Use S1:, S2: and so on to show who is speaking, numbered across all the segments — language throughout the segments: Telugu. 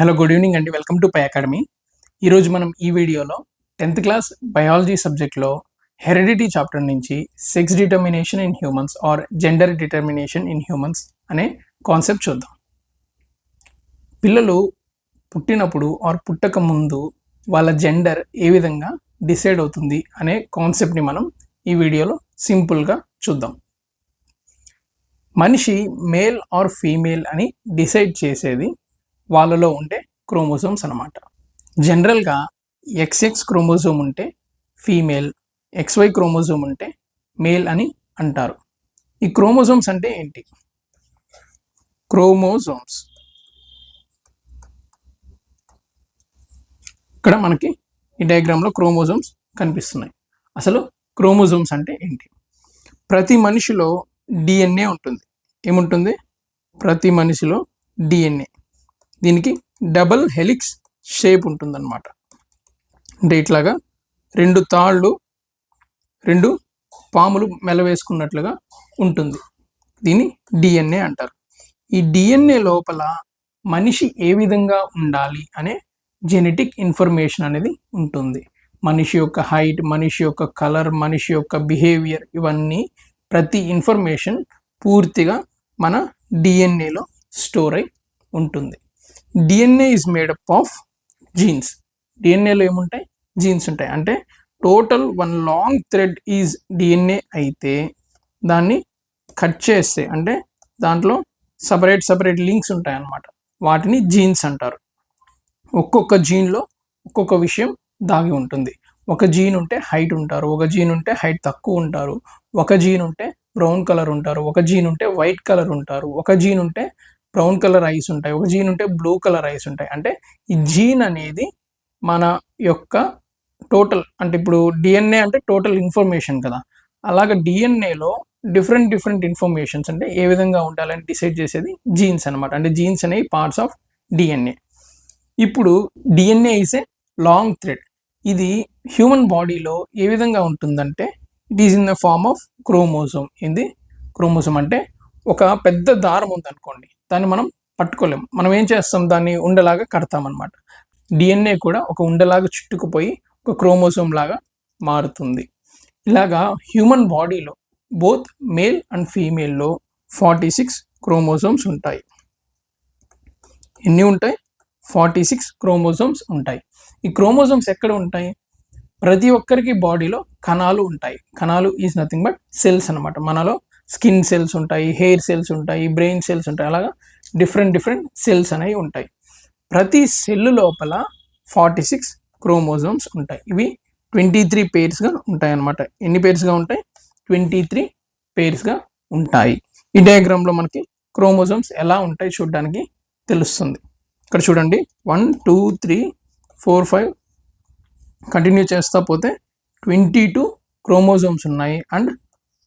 S1: హలో గుడ్ ఈవినింగ్ అండి వెల్కమ్ టు పై అకాడమీ ఈరోజు మనం ఈ వీడియోలో టెన్త్ క్లాస్ బయాలజీ సబ్జెక్ట్లో హెరిడిటీ చాప్టర్ నుంచి sex determination in humans or gender determination in humans అనే కాన్సెప్ట్ చూద్దాం. పిల్లలు పుట్టినప్పుడు ఆర్ పుట్టక ముందు వాళ్ళ జెండర్ ఏ విధంగా డిసైడ్ అవుతుంది అనే కాన్సెప్ట్ని మనం ఈ వీడియోలో సింపుల్గా చూద్దాం. మనిషి మేల్ ఆర్ ఫీమేల్ అని డిసైడ్ చేసేది వాళ్ళలో ఉండే క్రోమోజోమ్స్ అనమాట జనరల్గా ఎక్స్ఎక్స్ క్రోమోజోమ్ ఉంటే ఫీమేల్ ఎక్స్వై క్రోమోజోమ్ ఉంటే మేల్ అని అంటారు. ఈ క్రోమోజోమ్స్ అంటే ఏంటి? క్రోమోజోమ్స్. ఇక్కడ మనకి ఈ డయాగ్రామ్లో క్రోమోజోమ్స్ కనిపిస్తున్నాయి. అసలు క్రోమోజోమ్స్ అంటే ఏంటి? ప్రతి మనిషిలో డిఎన్ఏ ఉంటుంది. ఏముంటుంది? ప్రతి మనిషిలో డిఎన్ఏ దీనికి డబల్ హెలిక్స్ షేప్ ఉంటుందన్నమాట. అంటే ఇట్లాగా రెండు తాళ్ళు రెండు పాములు మెలవేసుకున్నట్లుగా ఉంటుంది. దీన్ని డిఎన్ఏ అంటారు. ఈ డిఎన్ఏ లోపల మనిషి ఏ విధంగా ఉండాలి అనే జెనెటిక్ ఇన్ఫర్మేషన్ అనేది ఉంటుంది. మనిషి యొక్క హైట్ మనిషి యొక్క కలర్ మనిషి యొక్క బిహేవియర్ ఇవన్నీ ప్రతి ఇన్ఫర్మేషన్ పూర్తిగా మన డిఎన్ఏలో స్టోర్ అయి ఉంటుంది. DNA is made up of genes డిఎన్ఏలో ఏముంటాయి? జీన్స్ ఉంటాయి. అంటే total one long thread is DNA అయితే దాన్ని కట్ చేస్తే అంటే దాంట్లో సపరేట్ సపరేట్ లింక్స్ ఉంటాయి అన్నమాట వాటిని జీన్స్ అంటారు. ఒక్కొక్క జీన్లో ఒక్కొక్క విషయం దాగి ఉంటుంది. ఒక జీన్ ఉంటే హైట్ ఉంటారు ఒక జీన్ ఉంటే హైట్ తక్కువ ఉంటారు ఒక జీన్ ఉంటే బ్రౌన్ కలర్ ఉంటారు ఒక జీన్ ఉంటే వైట్ కలర్ ఉంటారు ఒక జీన్ ఉంటే బ్రౌన్ కలర్ ఐస్ ఉంటాయి. ఒక జీన్ ఉంటే బ్లూ కలర్ ఐస్ ఉంటాయి. అంటే ఈ జీన్ అనేది మన యొక్క టోటల్ అంటే ఇప్పుడు డిఎన్ఏ అంటే టోటల్ ఇన్ఫర్మేషన్ కదా. అలాగ డిఎన్ఏలో డిఫరెంట్ డిఫరెంట్ ఇన్ఫర్మేషన్స్ అంటే ఏ విధంగా ఉండాలని డిసైడ్ చేసేది జీన్స్ అనమాట అంటే జీన్స్ అనేవి పార్ట్స్ ఆఫ్ డిఎన్ఏ. ఇప్పుడు DNA is a long thread. ఇది హ్యూమన్ బాడీలో ఏ విధంగా ఉంటుందంటే it is in the form of chromosome. ఇది క్రోమోజోమ్ అంటే ఒక పెద్ద దారం ఉందనుకోండి దాన్ని మనం పట్టుకోలేం మనం ఏం చేస్తాం? దాన్ని ఉండలాగా కడతామన్నమాట. డిఎన్ఏ కూడా ఒక ఉండలాగా చుట్టుకుపోయి ఒక క్రోమోజోమ్ లాగా మారుతుంది. ఇలాగా హ్యూమన్ బాడీలో బోత్ మేల్ అండ్ ఫీమేల్లో ఫార్టీ సిక్స్ క్రోమోజోమ్స్ ఉంటాయి. ఎన్ని ఉంటాయి? ఫార్టీ సిక్స్ క్రోమోజోమ్స్ ఉంటాయి. ఈ క్రోమోజోమ్స్ ఎక్కడ ఉంటాయి? ప్రతి ఒక్కరికి బాడీలో కణాలు ఉంటాయి. కణాలు ఈజ్ నథింగ్ బట్ సెల్స్ అనమాట మనలో స్కిన్ సెల్స్ ఉంటాయి హెయిర్ సెల్స్ ఉంటాయి బ్రెయిన్ సెల్స్ ఉంటాయి అలాగా డిఫరెంట్ డిఫరెంట్ సెల్స్ అనేవి ఉంటాయి. ప్రతి సెల్ లోపల ఫార్టీ సిక్స్ క్రోమోజోమ్స్ ఉంటాయి. ఇవి ట్వంటీ త్రీ పేర్స్గా ఉంటాయి అన్నమాట. ఎన్ని పేర్స్గా ఉంటాయి? ట్వంటీ త్రీ పేర్స్గా ఉంటాయి. ఈ డయాగ్రామ్లో మనకి క్రోమోజోమ్స్ ఎలా ఉంటాయి చూడడానికి తెలుస్తుంది. ఇక్కడ చూడండి. One two three four five continue చేస్తా పోతే ట్వంటీ టూ క్రోమోజోమ్స్ ఉన్నాయి and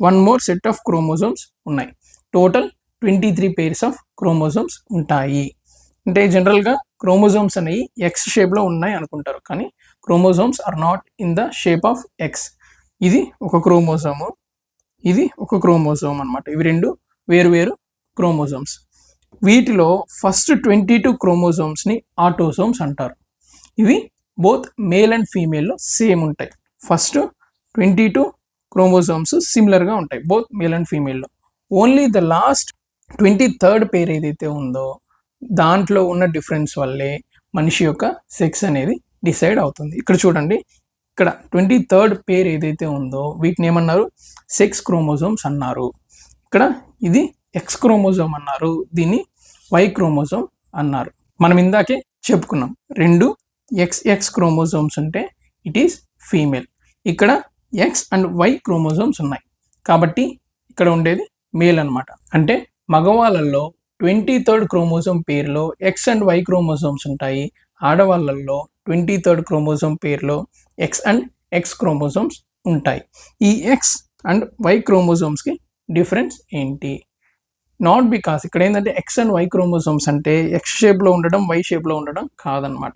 S1: one more set of chromosomes ఉన్నాయి. Total twenty three pairs of chromosomes ఉంటాయి. అంటే జనరల్గా క్రోమోజోమ్స్ అనేవి ఎక్స్ షేప్లో ఉన్నాయి అనుకుంటారు. కానీ chromosomes are not in the shape of X ఇది ఒక క్రోమోజోము ఇది ఒక క్రోమోజోమ్ అనమాట ఇవి రెండు వేరు వేరు క్రోమోజోమ్స్ వీటిలో ఫస్ట్ ట్వంటీ టూ క్రోమోజోమ్స్ని ఆటోజోమ్స్ అంటారు. ఇవి బోత్ మేల్ అండ్ ఫీమేల్లో సేమ్ ఉంటాయి. ఫస్ట్ ట్వంటీ టూ క్రోమోజోమ్స్ సిమిలర్గా ఉంటాయి both male and ఫీమేల్లో only the last twenty third pair ఏదైతే ఉందో దాంట్లో ఉన్న డిఫరెన్స్ వల్లే మనిషి యొక్క సెక్స్ అనేది డిసైడ్ అవుతుంది. ఇక్కడ చూడండి ఇక్కడ ట్వంటీ థర్డ్ పేర్ ఏదైతే ఉందో వీటిని ఏమన్నారు? సెక్స్ క్రోమోజోమ్స్ అన్నారు. ఇక్కడ ఇది ఎక్స్ క్రోమోజోమ్ అన్నారు దీన్ని వై క్రోమోజోమ్ అన్నారు. మనం ఇందాకే చెప్పుకున్నాం రెండు ఎక్స్ ఎక్స్ క్రోమోజోమ్స్ ఉంటే ఇట్ ఈస్ ఫీమేల్ ఇక్కడ ఎక్స్ అండ్ వై క్రోమోజోమ్స్ ఉన్నాయి. కాబట్టి ఇక్కడ ఉండేది మేల్ అన్నమాట. అంటే మగవాళ్ళల్లో ట్వంటీ థర్డ్ క్రోమోజోమ్ పేరులో ఎక్స్ అండ్ వై క్రోమోజోమ్స్ ఉంటాయి. ఆడవాళ్ళల్లో ట్వంటీ థర్డ్ క్రోమోజోమ్ పేరులో ఎక్స్ అండ్ ఎక్స్ క్రోమోజోమ్స్ ఉంటాయి. ఈ ఎక్స్ అండ్ వై క్రోమోజోమ్స్కి డిఫరెన్స్ ఏంటి? నాట్ బికాస్ ఇక్కడ ఏంటంటే ఎక్స్ అండ్ వై క్రోమోజోమ్స్ అంటే ఎక్స్ షేప్లో ఉండడం వై షేప్లో ఉండడం కాదనమాట.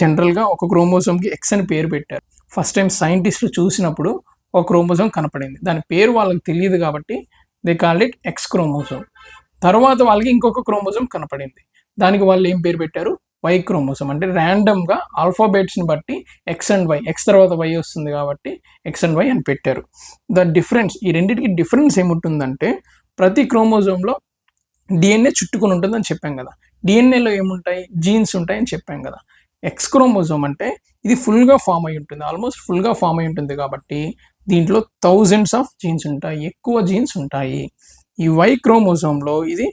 S1: జనరల్గా ఒక క్రోమోజోమ్కి ఎక్స్ అని పేరు పెట్టారు. ఫస్ట్ టైం సైంటిస్టులు చూసినప్పుడు ఒక క్రోమోజోమ్ కనపడింది. దాని పేరు వాళ్ళకి తెలియదు కాబట్టి they call it X chromosome తర్వాత వాళ్ళకి ఇంకొక క్రోమోజోమ్ కనపడింది. దానికి వాళ్ళు ఏం పేరు పెట్టారు? వై క్రోమోసోమ్ అంటే ర్యాండమ్గా ఆల్ఫాబెట్స్ని బట్టి ఎక్స్ అండ్ వై ఎక్స్ తర్వాత వై వస్తుంది కాబట్టి ఎక్స్ అండ్ వై అని పెట్టారు. ద డిఫరెన్స్ ఈ రెండింటికి డిఫరెన్స్ ఏముంటుందంటే ప్రతి క్రోమోజోమ్లో డిఎన్ఏ చుట్టుకొని ఉంటుందని చెప్పాం కదా. డిఎన్ఏలో ఏముంటాయి? జీన్స్ ఉంటాయని చెప్పాం కదా. ఎక్స్ క్రోమోజోమ్ అంటే ఇది ఫుల్గా ఫామ్ అయి ఉంటుంది. ఆల్మోస్ట్ ఫుల్గా ఫామ్ అయి ఉంటుంది కాబట్టి దీంట్లో థౌజండ్స్ ఆఫ్ జీన్స్ ఉంటాయి. ఎక్కువ జీన్స్ ఉంటాయి. ఈ వై క్రోమోజోమ్లో ఇది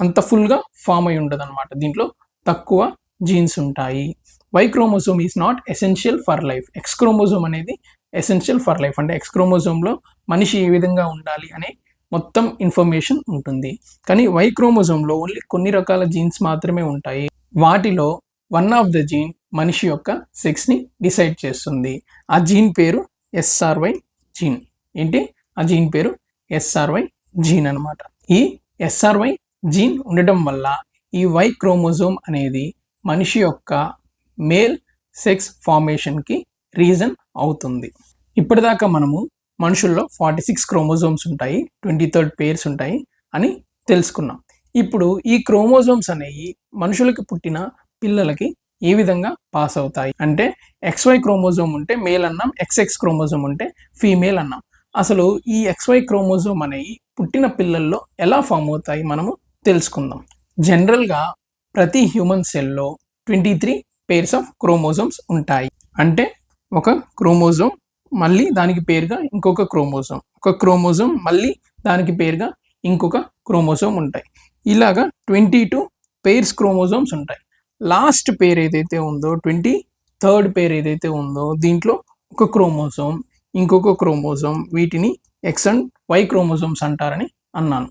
S1: అంత ఫుల్గా ఫామ్ అయి ఉండదు అనమాట దీంట్లో తక్కువ జీన్స్ ఉంటాయి. Y chromosome is not essential for life X chromosome అనేది ఎసెన్షియల్ ఫర్ లైఫ్ అంటే ఎక్స్ క్రోమోజోమ్లో మనిషి ఏ విధంగా ఉండాలి అనే మొత్తం ఇన్ఫర్మేషన్ ఉంటుంది. కానీ వై క్రోమోజోమ్లో ఓన్లీ కొన్ని రకాల జీన్స్ మాత్రమే ఉంటాయి. వాటిలో వన్ ఆఫ్ ద జీన్ మనిషి యొక్క సెక్స్ని డిసైడ్ చేస్తుంది. ఆ జీన్ పేరు ఎస్ఆర్వై జీన్. ఏంటి? ఆ జీన్ పేరు ఎస్ఆర్వై జీన్ అనమాట ఈ ఎస్ఆర్వై జీన్ ఉండటం వల్ల ఈ వై క్రోమోజోమ్ అనేది మనిషి యొక్క మేల్ సెక్స్ ఫార్మేషన్కి రీజన్ అవుతుంది. ఇప్పటిదాకా మనము మనుషుల్లో ఫార్టీ సిక్స్ క్రోమోజోమ్స్ ఉంటాయి ట్వంటీ థర్డ్ పేర్స్ ఉంటాయి అని తెలుసుకున్నాం. ఇప్పుడు ఈ క్రోమోజోమ్స్ అనేవి మనుషులకి పుట్టిన పిల్లలకి ఏ విధంగా పాస్ అవుతాయి? అంటే ఎక్స్వై క్రోమోజోమ్ ఉంటే మేల్ అన్నాం ఎక్స్ఎక్స్ క్రోమోజోమ్ ఉంటే ఫీమేల్ అన్నాం. అసలు ఈ ఎక్స్వై క్రోమోజోమ్ అనేవి పుట్టిన పిల్లల్లో ఎలా ఫామ్ అవుతాయి మనము తెలుసుకుందాం. జనరల్గా ప్రతి హ్యూమన్ సెల్లో twenty three pairs of chromosomes ఉంటాయి. అంటే ఒక క్రోమోజోమ్ మళ్ళీ దానికి పేరుగా ఇంకొక క్రోమోజోమ్. ఒక క్రోమోజోమ్ మళ్ళీ దానికి పేరుగా ఇంకొక క్రోమోజోమ్ ఉంటాయి. ఇలాగా ట్వంటీ టూ పేర్స్ క్రోమోజోమ్స్ ఉంటాయి. లాస్ట్ పేర్ ఏదైతే ఉందో ట్వంటీ థర్డ్ పేర్ ఏదైతే ఉందో దీంట్లో ఒక క్రోమోజోమ్ ఇంకొక క్రోమోజోమ్ వీటిని ఎక్స్ అండ్ వై క్రోమోజోమ్స్ అంటారని అన్నాను.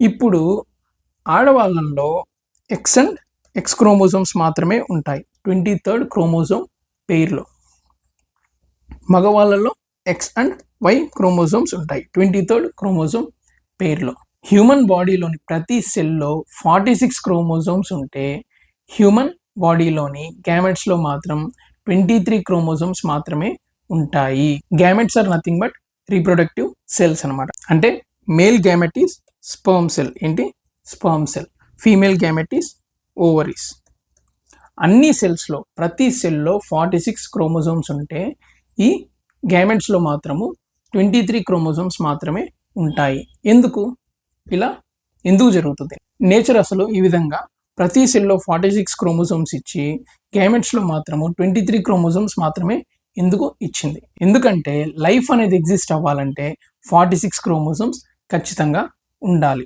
S1: ఇప్పుడు ఆడవాళ్ళల్లో ఎక్స్ అండ్ ఎక్స్ క్రోమోజోమ్స్ మాత్రమే ఉంటాయి. ట్వంటీ థర్డ్ క్రోమోజోమ్ పేర్లో. మగవాళ్ళలో ఎక్స్ అండ్ వై క్రోమోజోమ్స్ ఉంటాయి. ట్వంటీ థర్డ్ క్రోమోజోమ్ పేర్లో. హ్యూమన్ బాడీలోని ప్రతి సెల్లో ఫార్టీ సిక్స్ క్రోమోజోమ్స్ ఉంటే హ్యూమన్ బాడీలోని గ్యామెట్స్లో మాత్రం ట్వంటీ త్రీ క్రోమోజోమ్స్ మాత్రమే ఉంటాయి. Gametes are nothing but reproductive cells అనమాట అంటే male gamete is sperm cell ఏంటి? Sperm cell female gamete is ovaries అన్ని సెల్స్లో ప్రతి సెల్లో ఫార్టీ సిక్స్ క్రోమోజోమ్స్ ఉంటే ఈ గ్యామెట్స్లో మాత్రము ట్వంటీ త్రీ క్రోమోజోమ్స్ మాత్రమే ఉంటాయి. ఎందుకు? ఇలా ఎందుకు జరుగుతుంది? నేచర్ అసలు ఈ విధంగా ప్రతి సెల్లో ఫార్టీ సిక్స్ క్రోమోజోమ్స్ ఇచ్చి గ్యామెట్స్లో మాత్రము ట్వంటీ త్రీ క్రోమోజోమ్స్ మాత్రమే ఎందుకు ఇచ్చింది? ఎందుకంటే లైఫ్ అనేది ఎగ్జిస్ట్ అవ్వాలంటే ఫార్టీ సిక్స్ క్రోమోజోమ్స్ ఖచ్చితంగా ఉండాలి.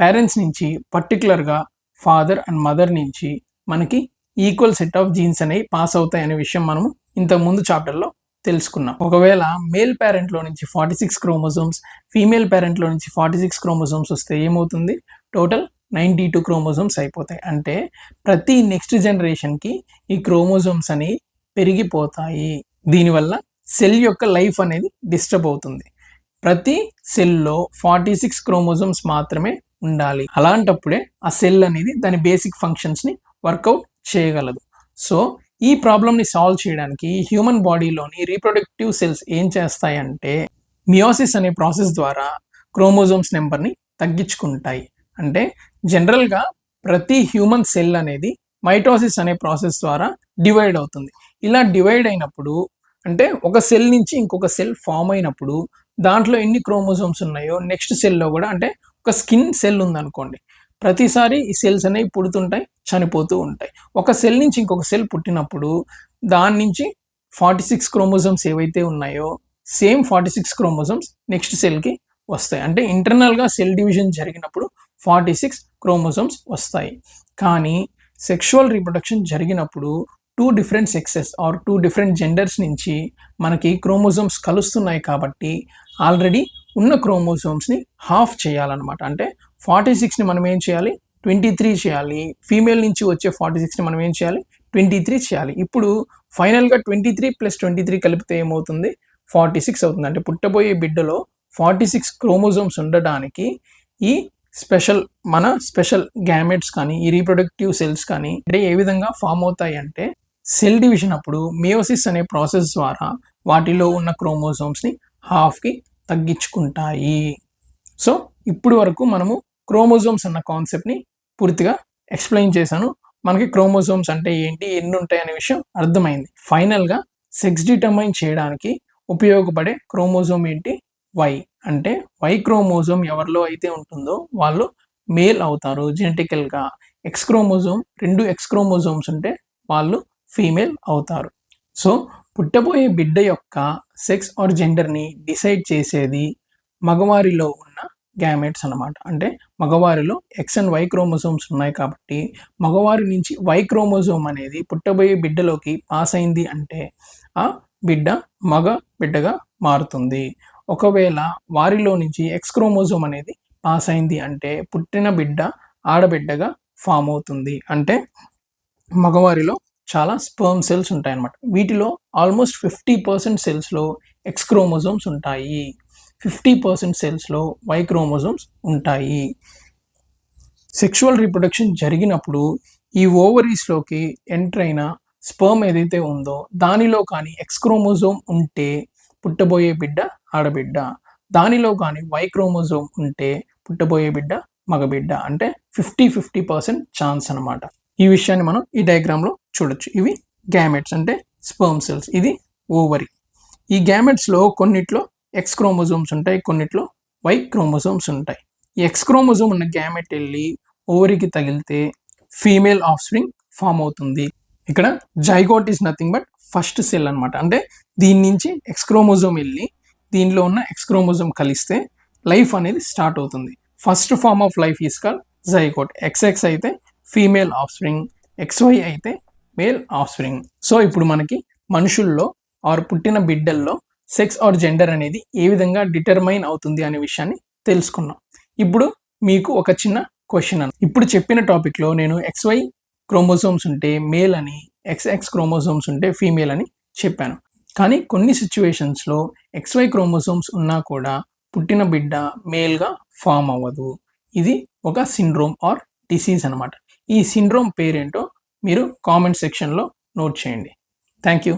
S1: పేరెంట్స్ నుంచి పర్టికులర్గా ఫాదర్ అండ్ మదర్ నుంచి మనకి ఈక్వల్ సెట్ ఆఫ్ జీన్స్ అనేవి పాస్ అవుతాయి అనే విషయం మనము ఇంతకుముందు చాప్టర్లో తెలుసుకున్నాం. ఒకవేళ మేల్ పేరెంట్లో నుంచి ఫార్టీ సిక్స్ క్రోమోజోమ్స్ ఫీమేల్ పేరెంట్లో నుంచి ఫార్టీ సిక్స్ క్రోమోజోమ్స్ వస్తే ఏమవుతుంది? టోటల్ నైంటీ టూ క్రోమోజోమ్స్ అయిపోతాయి. అంటే ప్రతి నెక్స్ట్ జనరేషన్కి ఈ క్రోమోజోమ్స్ అని పెరిగిపోతాయి. దీనివల్ల సెల్ యొక్క లైఫ్ అనేది డిస్టర్బ్ అవుతుంది. ప్రతి సెల్లో ఫార్టీ సిక్స్ క్రోమోజోమ్స్ మాత్రమే ఉండాలి. అలాంటప్పుడే ఆ సెల్ అనేది దాని బేసిక్ ఫంక్షన్స్ని వర్కౌట్ చేయగలదు. సో ఈ ప్రాబ్లమ్ని సాల్వ్ చేయడానికి హ్యూమన్ బాడీలోని రీప్రొడక్టివ్ సెల్స్ ఏం చేస్తాయంటే మియోసిస్ అనే ప్రాసెస్ ద్వారా క్రోమోజోమ్స్ నెంబర్ని తగ్గించుకుంటాయి. అంటే జనరల్గా ప్రతి హ్యూమన్ సెల్ అనేది మైటోసిస్ అనే ప్రాసెస్ ద్వారా డివైడ్ అవుతుంది. ఇలా డివైడ్ అయినప్పుడు అంటే ఒక సెల్ నుంచి ఇంకొక సెల్ ఫామ్ అయినప్పుడు దాంట్లో ఎన్ని క్రోమోజోమ్స్ ఉన్నాయో నెక్స్ట్ సెల్లో కూడా అంటే ఒక స్కిన్ సెల్ ఉందనుకోండి ప్రతిసారి ఈ సెల్స్ అనేవి పుడుతుంటాయి చనిపోతూ ఉంటాయి. ఒక సెల్ నుంచి ఇంకొక సెల్ పుట్టినప్పుడు దాని నుంచి ఫార్టీ సిక్స్ క్రోమోజోమ్స్ ఏవైతే ఉన్నాయో same forty six chromosomes next సెల్కి వస్తాయి. అంటే ఇంటర్నల్గా సెల్ డివిజన్ జరిగినప్పుడు ఫార్టీ సిక్స్ క్రోమోజోమ్స్ వస్తాయి. కానీ సెక్షువల్ రీప్రొడక్షన్ జరిగినప్పుడు two different sexes or two different genders నుంచి మనకి క్రోమోజోమ్స్ కలుస్తున్నాయి కాబట్టి ఆల్రెడీ ఉన్న క్రోమోజోమ్స్ని హాఫ్ చేయాలన్నమాట. అంటే ఫార్టీ సిక్స్ని మనం ఏం చేయాలి? ట్వంటీ త్రీ చేయాలి. ఫీమేల్ నుంచి వచ్చే ఫార్టీ సిక్స్ని మనం ఏం చేయాలి? ట్వంటీ త్రీ చేయాలి. ఇప్పుడు ఫైనల్గా twenty three plus twenty three కలిపితే ఏమవుతుంది? ఫార్టీ సిక్స్ అవుతుంది. అంటే పుట్టబోయే బిడ్డలో ఫార్టీ సిక్స్ క్రోమోజోమ్స్ ఉండడానికి ఈ స్పెషల్ మన స్పెషల్ గ్యామెట్స్ కానీ ఈ రీప్రొడక్టివ్ సెల్స్ కానీ అంటే ఏ విధంగా ఫామ్ అవుతాయి అంటే సెల్ డివిజన్ అప్పుడు మియోసిస్ అనే ప్రాసెస్ ద్వారా వాటిలో ఉన్న క్రోమోజోమ్స్ని హాఫ్కి తగ్గించుకుంటాయి. సో ఇప్పుడు వరకు మనము క్రోమోజోమ్స్ అన్న కాన్సెప్ట్ని పూర్తిగా ఎక్స్ప్లెయిన్ చేశాను. మనకి క్రోమోజోమ్స్ అంటే ఏంటి ఎన్ని ఉంటాయి అనే విషయం అర్థమైంది. ఫైనల్గా సెక్స్ డిటర్మైన్ చేయడానికి ఉపయోగపడే క్రోమోజోమ్ ఏంటి? వై. అంటే వై క్రోమోజోమ్ ఎవరిలో అయితే ఉంటుందో వాళ్ళు మేల్ అవుతారు జెనెటికల్గా. ఎక్స్ క్రోమోజోమ్ రెండు ఎక్స్ క్రోమోజోమ్స్ ఉంటే వాళ్ళు ఫీమేల్ అవుతారు. సో పుట్టబోయే బిడ్డ యొక్క సెక్స్ ఆర్ జెండర్ని డిసైడ్ చేసేది మగవారిలో ఉన్న గ్యామెట్స్ అనమాట అంటే మగవారిలో ఎక్స్ అండ్ వై క్రోమోజోమ్స్ ఉన్నాయి కాబట్టి మగవారి నుంచి వై క్రోమోజోమ్ అనేది పుట్టబోయే బిడ్డలోకి పాస్ అయింది అంటే ఆ బిడ్డ మగ బిడ్డగా మారుతుంది. ఒకవేళ వారిలో నుంచి ఎక్స్ క్రోమోజోమ్ అనేది పాస్ అయింది అంటే పుట్టిన బిడ్డ ఆడబిడ్డగా ఫామ్ అవుతుంది. అంటే మగవారిలో చాలా స్పర్మ్ సెల్స్ ఉంటాయన్నమాట. వీటిలో ఆల్మోస్ట్ ఫిఫ్టీ పర్సెంట్ సెల్స్లో ఎక్స్ క్రోమోజోమ్స్ ఉంటాయి. ఫిఫ్టీ పర్సెంట్ సెల్స్లో వై క్రోమోజోమ్స్ ఉంటాయి. సెక్షువల్ రీప్రొడక్షన్ జరిగినప్పుడు ఈ ఓవరీస్లోకి ఎంటర్ అయిన స్పర్మ్ ఏదైతే ఉందో దానిలో కానీ ఎక్స్ క్రోమోజోమ్ ఉంటే పుట్టబోయే బిడ్డ ఆడబిడ్డ. దానిలో కానీ వై క్రోమోజోమ్ ఉంటే పుట్టబోయే బిడ్డ మగబిడ్డ. అంటే ఫిఫ్టీ ఫిఫ్టీ పర్సెంట్ ఛాన్స్ అనమాట ఈ విషయాన్ని మనం ఈ డయాగ్రామ్లో చూడొచ్చు. ఇవి గ్యామెట్స్ అంటే స్పర్మ్ సెల్స్. ఇది ఓవరీ. ఈ గ్యామెట్స్లో కొన్నిట్లో ఎక్స్ క్రోమోజోమ్స్ ఉంటాయి కొన్నిట్లో వై క్రోమోజోమ్స్ ఉంటాయి. ఈ ఎక్స్ క్రోమోజోమ్ ఉన్న గ్యామెట్ వెళ్ళి ఓవరికి తగిలితే ఫీమేల్ ఆఫ్ స్ప్రింగ్ ఫామ్ అవుతుంది. ఇక్కడ zygote is nothing but first cell అనమాట అంటే దీని నుంచి ఎక్స్ క్రోమోజోమ్ వెళ్ళి దీనిలో ఉన్న ఎక్స్ క్రోమోజోమ్ కలిస్తే లైఫ్ అనేది స్టార్ట్ అవుతుంది. First form of life is call zygote X X అయితే ఫీమేల్ ఆఫ్ స్ప్రింగ్ ఎక్స్వై అయితే మేల్ ఆఫ్ స్ప్రింగ్ సో ఇప్పుడు మనకి మనుషుల్లో ఆరు పుట్టిన బిడ్డల్లో సెక్స్ ఆర్ జెండర్ అనేది ఏ విధంగా డిటర్మైన్ అవుతుంది అనే విషయాన్ని తెలుసుకున్నాం. ఇప్పుడు మీకు ఒక చిన్న క్వశ్చన్ అని ఇప్పుడు చెప్పిన టాపిక్లో నేను ఎక్స్వై క్రోమోజోమ్స్ ఉంటే మేల్ అని ఎక్స్ఎక్స్ క్రోమోజోమ్స్ ఉంటే ఫీమేల్ అని చెప్పాను. కానీ కొన్ని సిచ్యువేషన్స్లో ఎక్స్వై క్రోమోజోమ్స్ ఉన్నా కూడా పుట్టిన బిడ్డ మేల్గా ఫామ్ అవ్వదు. ఇది ఒక సిండ్రోమ్ ఆర్ డిసీజ్ అనమాట ఈ సిండ్రోమ్ పేరేంటో మీరు కామెంట్ సెక్షన్లో నోట్ చేయండి. Thank you.